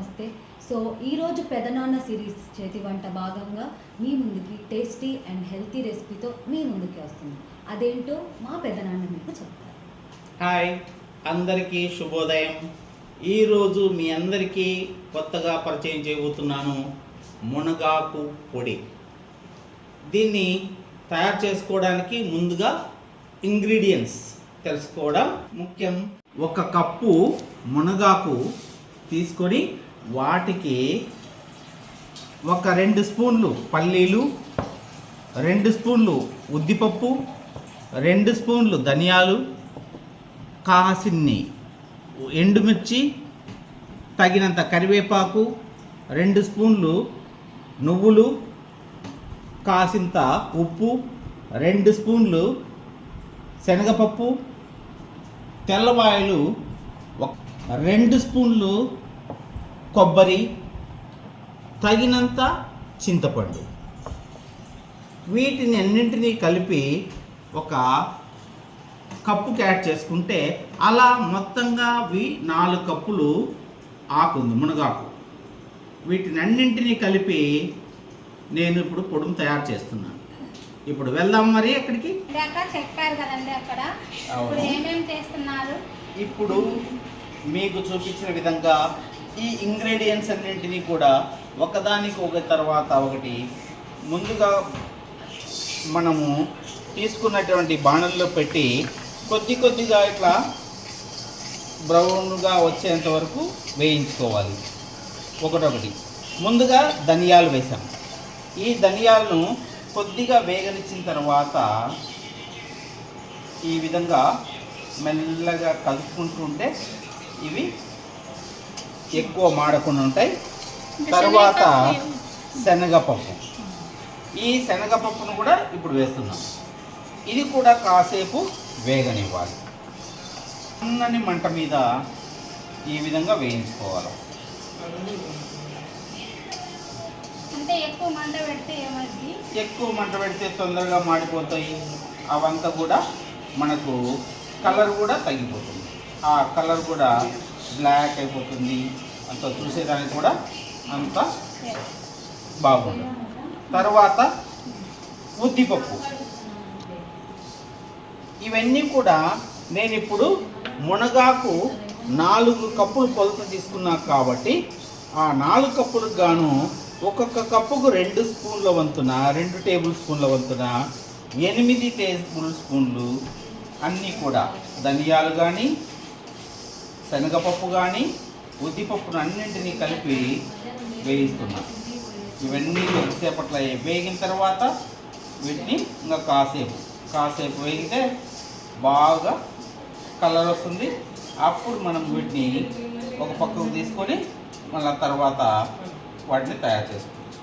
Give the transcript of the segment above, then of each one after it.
నమస్తే సో ఈరోజు పెదనాన్న సిరీస్ చేతి వంట భాగంగా మీ ముందుకి టేస్టీ అండ్ హెల్తీ రెసిపీతో మీ ముందుకి వస్తుంది. అదేంటో మా పెదనాన్న మీకు చెప్తారు. హాయ్ అందరికీ శుభోదయం. ఈరోజు మీ అందరికీ కొత్తగా పరిచయం చేయబోతున్నాను మునగాకు పొడి. దీన్ని తయారు చేసుకోవడానికి ముందుగా ఇంగ్రీడియంట్స్ తెలుసుకోవడం ముఖ్యం. ఒక కప్పు మునగాకు తీసుకొని వాటికి ఒక రెండు స్పూన్లు పల్లీలు రెండు స్పూన్లు ఉద్దిపప్పు రెండు స్పూన్లు ధనియాలు కాసిన్ని ఎండుమిర్చి తగినంత కరివేపాకు రెండు స్పూన్లు నువ్వులు కాసింత ఉప్పు రెండు స్పూన్లు శనగపప్పు తెల్లవాయలు రెండు స్పూన్లు కొబ్బరి తగినంత చింతపండు. వీటిని అన్నింటినీ కలిపి ఒక కప్పుకి యాడ్ చేసుకుంటే అలా మొత్తంగా అవి నాలుగు కప్పులు ఆకుంది మునగాకు. వీటిని అన్నింటినీ కలిపి నేను ఇప్పుడు పొడుము తయారు చేస్తున్నాను. ఇప్పుడు వెళ్దాం మరి అక్కడికి. చెప్పారు కదండి అక్కడ. అవును. ఇప్పుడు ఏమేమి చేస్తున్నారు? ఇప్పుడు మీకు చూపించిన విధంగా ఈ ఇంగ్రీడియంట్స్ అన్నింటినీ కూడా ఒకదానికి ఒక తర్వాత ఒకటి ముందుగా మనము తీసుకున్నటువంటి బాణల్లో పెట్టి కొద్ది కొద్దిగా ఇట్లా బ్రౌన్గా వచ్చేంత వరకు వేయించుకోవాలి. ఒకటొకటి. ముందుగా ధనియాలు వేసాం. ఈ ధనియాలను కొద్దిగా వేగనిచ్చిన తర్వాత ఈ విధంగా మెల్లగా కలుపుకుంటుంటే ఇవి ఎక్కువ మాడకుండా ఉంటాయి. తర్వాత శనగపప్పు. ఈ శనగపప్పును కూడా ఇప్పుడు వేస్తున్నాం. ఇది కూడా కాసేపు వేగనివ్వాలి. సన్నని మంట మీద ఈ విధంగా వేయించుకోవాలి. అంటే ఎక్కువ మంట పెడితే ఏమైంది ఎక్కువ మంట పెడితే తొందరగా మాడిపోతాయి. అవంతా కూడా మనకు కలర్ కూడా తగ్గిపోతుంది. ఆ కలర్ కూడా బ్లాక్ అయిపోతుంది. అంత చూసేదానికి కూడా అంత బాగుండదు తర్వాత ఉద్దిపప్పు. ఇవన్నీ కూడా నేను ఇప్పుడు మునగాకు నాలుగు కప్పులు కొలత తీసుకున్నా కాబట్టి ఆ నాలుగు కప్పులకు గాను ఒక్కొక్క కప్పుకు రెండు స్పూన్ల వంతున రెండు టేబుల్ స్పూన్ల వంతున ఎనిమిది టేబుల్ స్పూన్లు అన్నీ కూడా ధనియాలు కానీ శనగపప్పు కానీ ఉద్దిపప్పును అన్నింటినీ కలిపి వేయిస్తున్నా. ఇవన్నీ కొద్దిసేపట్లో వేగిన తర్వాత వీటిని ఇంకా కాసేపు కాసేపు వేగితే బాగా కలర్ వస్తుంది. అప్పుడు మనం వీటిని ఒక పక్కకు తీసుకొని మళ్ళీ తర్వాత వాటిని తయారు చేసుకోవచ్చు.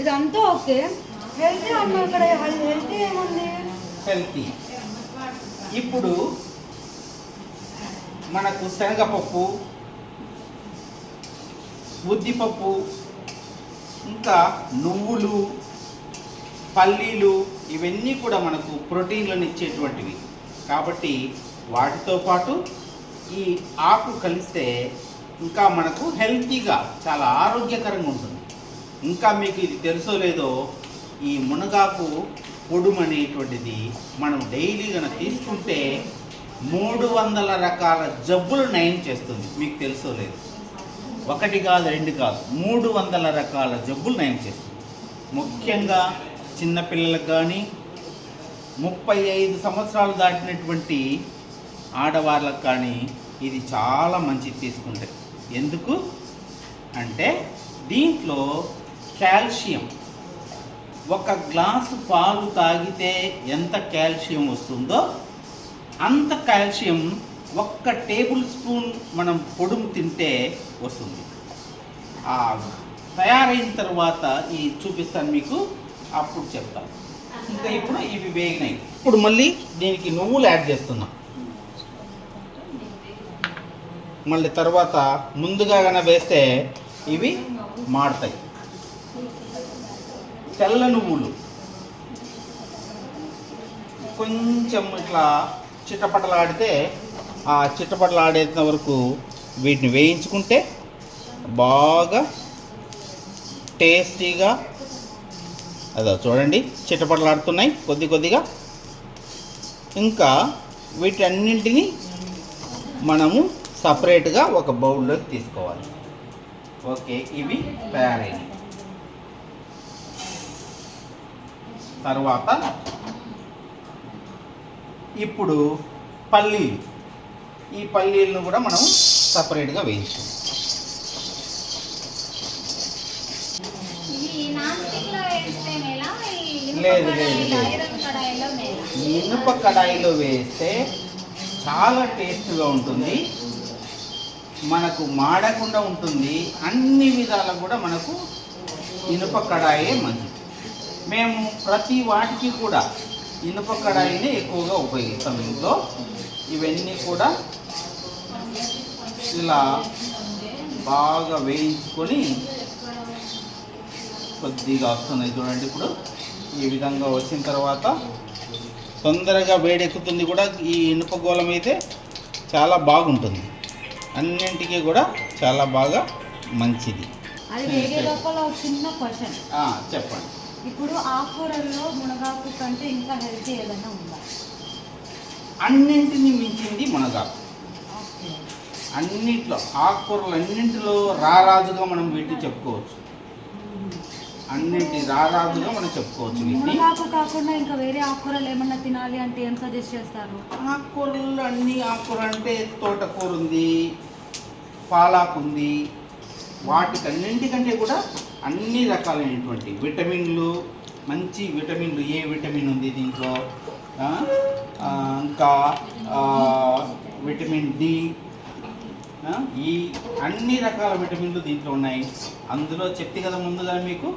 ఇదంతా ఓకే. హెల్తీ ఇప్పుడు మనకు శనగపప్పు ఉద్దిపప్పు ఇంకా నువ్వులు పల్లీలు ఇవన్నీ కూడా మనకు ప్రోటీన్లను ఇచ్చేటువంటివి. కాబట్టి వాటితో పాటు ఈ ఆకు కలిస్తే ఇంకా మనకు హెల్తీగా చాలా ఆరోగ్యకరంగా ఉంటుంది. ఇంకా మీకు ఇది తెలుసో లేదో ఈ మునగాకు పొడుమనేటువంటిది మనం డైలీ కనుక తీసుకుంటే మూడు వందల రకాల జబ్బులు నయం చేస్తుంది. మీకు తెలుసో లేదు. ఒకటి కాదు రెండు కాదు మూడు వందల రకాల జబ్బులు నయం చేస్తుంది. ముఖ్యంగా చిన్నపిల్లలకు కానీ ముప్పై ఐదు సంవత్సరాలు దాటినటువంటి ఆడవాళ్ళకు కానీ ఇది చాలా మంచిది తీసుకుంటే. ఎందుకు? అంటే దీంట్లో కాల్షియం. ఒక గ్లాసు పాలు తాగితే ఎంత కాల్షియం వస్తుందో అంత కాల్షియం ఒక్క టేబుల్ స్పూన్ మనం పొడుము తింటే వస్తుంది. ఆ తయారైన తర్వాత ఈ చూపిస్తాను మీకు అప్పుడు చెప్తాను. ఇంకా ఇప్పుడు ఇవి వేగినాయి. ఇప్పుడు మళ్ళీ దీనికి నువ్వులు యాడ్ చేస్తున్నాం. మళ్ళీ తర్వాత ముందుగా వేస్తే ఇవి మాడతాయి. తెల్ల నువ్వులు. కొంచెం ఇట్లా చిట్టపటలాడితే ఆ చిట్టపటలాడేంత వరకు వీటిని వేయించుకుంటే బాగా టేస్టీగా అదో చూడండి చిట్టపటలాడుతున్నాయి కొద్ది కొద్దిగా. ఇంకా వీటన్నింటినీ మనము సపరేట్గా ఒక బౌల్లోకి తీసుకోవాలి. ఓకే ఇవి తయారైనవి. తర్వాత ఇప్పుడు పల్లీలు. ఈ పల్లీలను కూడా మనం సపరేట్గా వేయించాం ఇవి నాన్ స్టిక్లో వేస్తే మేలా? ఈ ఇనుప లేదు, లేదు, లేదు. ఇనుప కడాయిలో వేస్తే చాలా టేస్ట్గా ఉంటుంది. మనకు మాడకుండా ఉంటుంది. అన్ని విధాలా కూడా మనకు ఇనుప కడాయే మంచిది. మేము ప్రతి వాటికి కూడా ఇనుప కడాయిని ఎక్కువగా ఉపయోగిస్తాం ఇంట్లో. ఇవన్నీ కూడా ఇలా బాగా వేయించుకొని కొద్దిగా వస్తున్నాయి చూడండి ఇప్పుడు. ఈ విధంగా వచ్చిన తర్వాత తొందరగా వేడెక్కుతుంది కూడా ఈ ఇనుప గోళం అయితే చాలా బాగుంటుంది. అన్నింటికి కూడా చాలా బాగా మంచిది. చెప్పండి. ఇప్పుడు ఆకుకూరల్లో మునగాకు కంటే ఇంకా హెల్తీ ఏదైనా ఉందా? అన్నింటిని మించింది మునగాకు. అన్నింటిలో ఆకుకూరలు అన్నింటిలో రారాజుగా మనం వీటిని చెప్పుకోవచ్చు. అన్నింటి రారాజుగా మనం చెప్పుకోవచ్చు మునగాకు కాకుండా ఇంకా వేరే ఆకుకూరలు ఏమన్నా తినాలి అంటే ఏం సజెస్ట్ చేస్తారు? ఆకుకూరలు అన్ని ఆకుకూర అంటే తోటకూర ఉంది పాలాకు ఉంది వాటికన్నింటికంటే కూడా అన్ని రకాలైనటువంటి విటమిన్లు మంచి విటమిన్లు ఏ విటమిన్ ఉంది దీంట్లో? ఇంకా విటమిన్ డి ఈ అన్ని రకాల విటమిన్లు దీంట్లో ఉన్నాయి. అందులో చెప్తే కదా ముందుగా మీకు?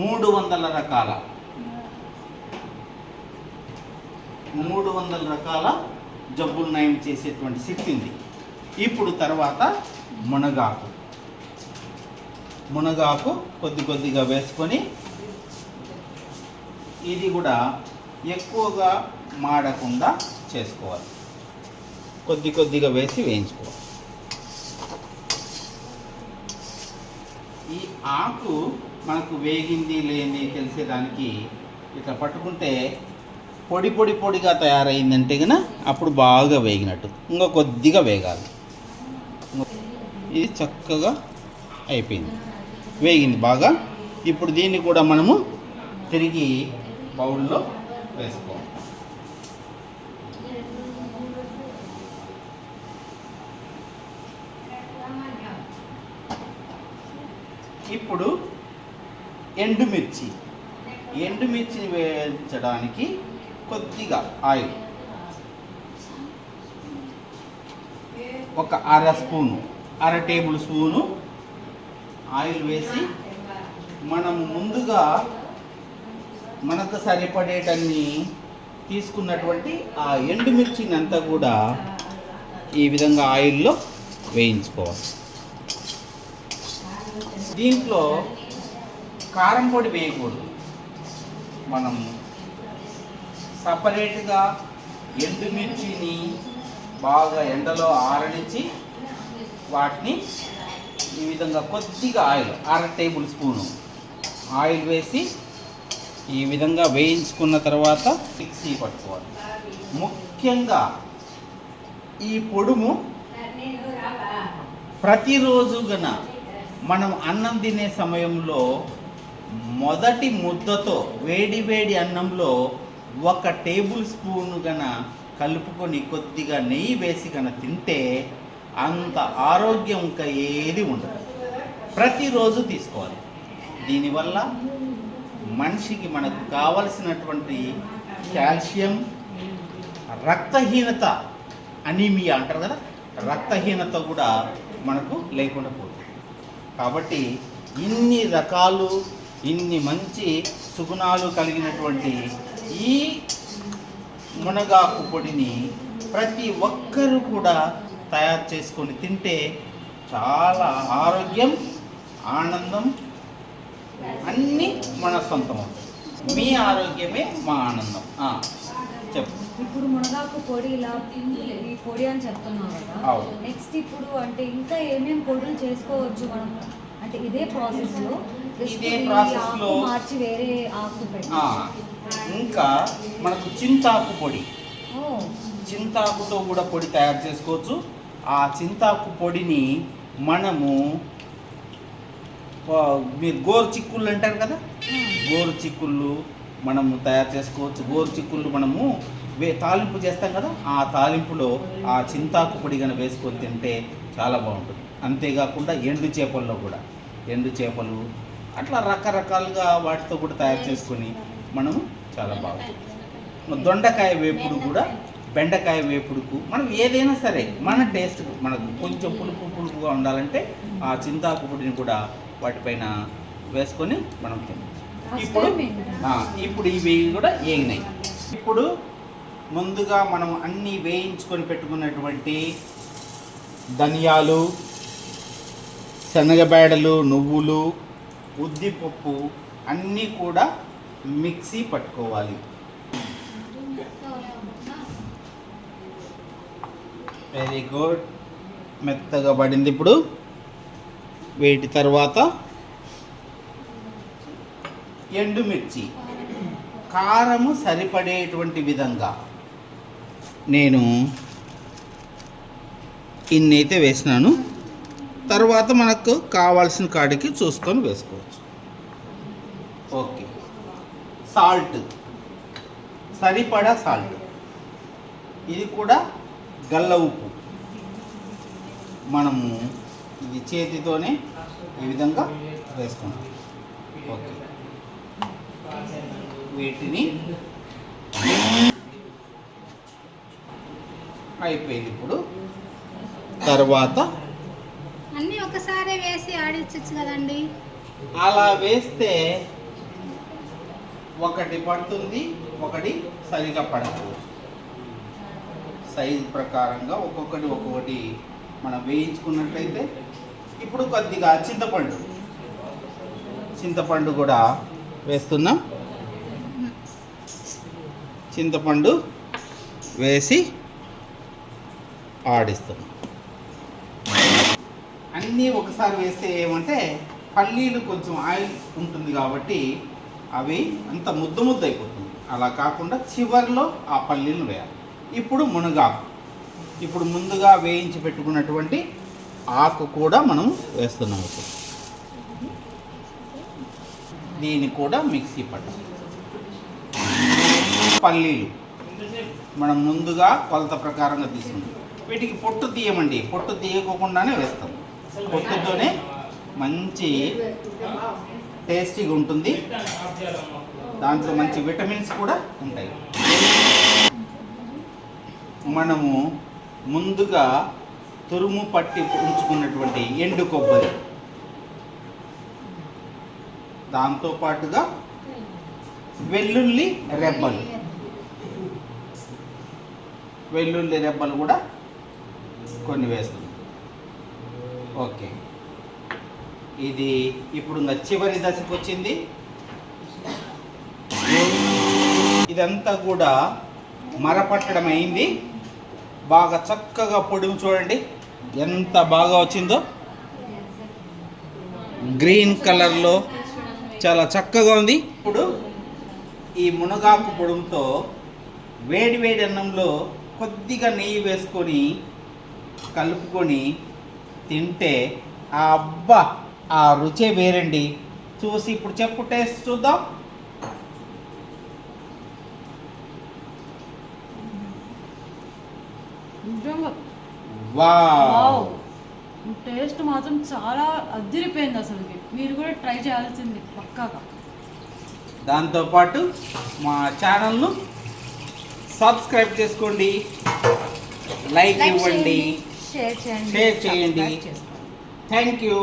మూడు వందల రకాల. మూడు వందల రకాల జబ్బులు నయం చేసేటువంటి శక్తి ఉంది. ఇప్పుడు తర్వాత మునగాకు. మునగాకు కొద్ది కొద్దిగా వేసుకొని ఇది కూడా ఎక్కువగా మాడకుండా చేసుకోవాలి. కొద్ది కొద్దిగా వేసి వేయించుకోవాలి. ఈ ఆకు మనకు వేగింది లేని తెలిసేదానికి ఇట్లా పట్టుకుంటే పొడి పొడి పొడిగా తయారైందంటే కనుక అప్పుడు బాగా వేగినట్టు ఇంకా కొద్దిగా వేగాలి. ఇది చక్కగా అయిపోయింది. వేగింది బాగా. ఇప్పుడు దీన్ని కూడా మనము తిరిగి బౌల్లో వేసుకోవాలి. ఇప్పుడు ఎండుమిర్చి. ఎండుమిర్చిని వేయించడానికి కొద్దిగా ఆయిల్. ఒక అర స్పూను అర టేబుల్ స్పూను ఆయిల్ వేసి మనం ముందుగా మనకు సరిపడేటన్ని తీసుకున్నటువంటి ఆ ఎండుమిర్చిని అంతా కూడా ఈ విధంగా ఆయిల్లో వేయించుకోవాలి. దీంట్లో కారం పొడి వేయకూడదు. మనం సపరేట్గా ఎండుమిర్చిని బాగా ఎండలో ఆరడించి వాటిని ఈ విధంగా కొద్దిగా ఆయిల్ అర టేబుల్ స్పూను ఆయిల్ వేసి ఈ విధంగా వేయించుకున్న తర్వాత మిక్సీ పట్టుకోవాలి. ముఖ్యంగా ఈ పొడుము ప్రతిరోజు గన మనం అన్నం తినే సమయంలో మొదటి ముద్దతో వేడి వేడి అన్నంలో ఒక టేబుల్ స్పూన్ గన కలుపుకొని కొద్దిగా నెయ్యి వేసి గన తింటే అంత ఆరోగ్యం ఇంకా ఏది ఉండదు. ప్రతిరోజు తీసుకోవాలి. దీనివల్ల మనిషికి మనకు కావలసినటువంటి కాల్షియం రక్తహీనత అనీమియా అంటారు కదా రక్తహీనత కూడా మనకు లేకుండా పోతుంది. కాబట్టి ఇన్ని రకాలు ఇన్ని మంచి సుగుణాలు కలిగినటువంటి ఈ మునగాకు పొడిని ప్రతి ఒక్కరూ కూడా తయారు చేసుకొని తింటే చాలా ఆరోగ్యం ఆనందం అన్నీ మన సొంతం అవుతాయి. మీ ఆరోగ్యమే మా ఆనందం. చెప్పు. ఇప్పుడు మునగాకు పొడి ఇలా ఈ పొడి అని చెప్తున్నావు కదా. నెక్స్ట్ ఇప్పుడు అంటే ఇంకా ఏమేం పొడులు చేసుకోవచ్చు మనం? అంటే ఇదే ప్రాసెస్లో ఇదే ఆకు లో- మార్చి వేరే ఆకు ఇంకా మనకు చింతాకు పొడి. చింతాకుతో కూడా పొడి తయారు చేసుకోవచ్చు. ఆ చింతాకు పొడిని మనము మీరు గోరు చిక్కుళ్ళు అంటారు కదా? గోరు చిక్కుళ్ళు మనము తయారు చేసుకోవచ్చు. గోరు చిక్కుళ్ళు మనము వే తాలింపు చేస్తాం కదా? ఆ తాలింపులో ఆ చింతాకు పొడి కనుక వేసుకొని తింటే చాలా బాగుంటుంది. అంతేకాకుండా ఎండు చేపల్లో కూడా. ఎండు చేపలు అట్లా రకరకాలుగా వాటితో కూడా తయారు చేసుకొని మనము చాలా బాగుంటుంది. దొండకాయ వేపుడు కూడా బెండకాయ వేపుడుకు మనం ఏదైనా సరే మన టేస్ట్ మనకు కొంచెం పులుపు పులుపుగా ఉండాలంటే ఆ చింతాకు పొడిని కూడా వాటిపైన వేసుకొని మనం తినచ్చు. ఇప్పుడు ఇప్పుడు ఇవి కూడా వేగినాయి ఇప్పుడు ముందుగా మనం అన్నీ వేయించుకొని పెట్టుకున్నటువంటి ధనియాలు శనగబేడలు నువ్వులు ఉద్దిపప్పు అన్నీ కూడా మిక్సీ పట్టుకోవాలి. వెరీ గుడ్ మెత్తగా పడింది ఇప్పుడు. వీటి తర్వాత ఎండుమిర్చి. కారము సరిపడేటువంటి విధంగా నేను ఇన్నైతే వేసినాను. తర్వాత మనకు కావాల్సిన కాడికి చూసుకొని వేసుకోవచ్చు. ఓకే. సాల్ట్. సరిపడా సాల్ట్. ఇది కూడా గల్ల ఉప్పు. మనము ఇది చేతితోనే ఈ విధంగా వేసుకుంటాం. ఓకే. వీటిని అయిపోయింది ఇప్పుడు. తర్వాత అన్నీ ఒకసారి వేసి ఆడించచ్చు కదండి. అలా వేస్తే ఒకటి పడుతుంది ఒకటి సరిగా పడదు. సైజ్ ప్రకారంగా ఒక్కొక్కటి ఒక్కొక్కటి మనం వేయించుకున్నట్లయితే ఇప్పుడు కొద్దిగా చింతపండు. చింతపండు కూడా వేస్తున్నాం. చింతపండు వేసి ఆడిస్తున్నాం. అన్నీ ఒకసారి వేస్తే ఏమంటే పల్లీలు కొంచెం ఆయిల్ ఉంటుంది కాబట్టి అవి అంత ముద్ద ముద్ద అయిపోతుంది. అలా కాకుండా చివర్లో ఆ పల్లీలు వేయాలి. ఇప్పుడు మునగాకు. ఇప్పుడు ముందుగా వేయించి పెట్టుకున్నటువంటి ఆకు కూడా మనం వేస్తున్నాం ఇప్పుడు. దీన్ని కూడా మిక్సీ పట్టాలి పల్లీలు. మనం ముందుగా కొలత ప్రకారంగా తీసుకుంటాం. వీటికి పొట్టు తీయమండి. పొట్టు తీయకోకుండానే వేస్తాం. పొట్టుతోనే మంచి టేస్టీగా ఉంటుంది. దాంట్లో మంచి విటమిన్స్ కూడా ఉంటాయి. మనము ముందుగా తురుము పట్టి ఉంచుకున్నటువంటి ఎండు కొబ్బరి. దాంతో పాటుగా వెల్లుల్లి రెబ్బలు. వెల్లుల్లి రెబ్బలు కూడా కొన్ని వేస్తాం. ఓకే. ఇది ఇప్పుడు ఇంకా చివరి దశకు వచ్చింది. ఇదంతా కూడా మరపట్టడం అయింది. బాగా చక్కగా పొడుము చూడండి. ఎంత బాగా వచ్చిందో. గ్రీన్ కలర్లో చాలా చక్కగా ఉంది. ఇప్పుడు ఈ మునగాకు పొడుముతో వేడి వేడి అన్నంలో కొద్దిగా నెయ్యి వేసుకొని కలుపుకొని తింటే ఆ అబ్బా ఆ రుచే వేరండి. చూసి ఇప్పుడు చెప్పు టేస్ట్ చూద్దాం. నిజంగా. వావ్. వావ్. టేస్ట్ మాత్రం చాలా అదిరిపోయింది అసలుకి. మీరు కూడా ట్రై చేయాల్సింది పక్కాగా. దాంతోపాటు మా ఛానల్ను సబ్స్క్రైబ్ చేసుకోండి. లైక్ ఇవ్వండి. చేయండి షేర్ చేయండి థ్యాంక్ యూ.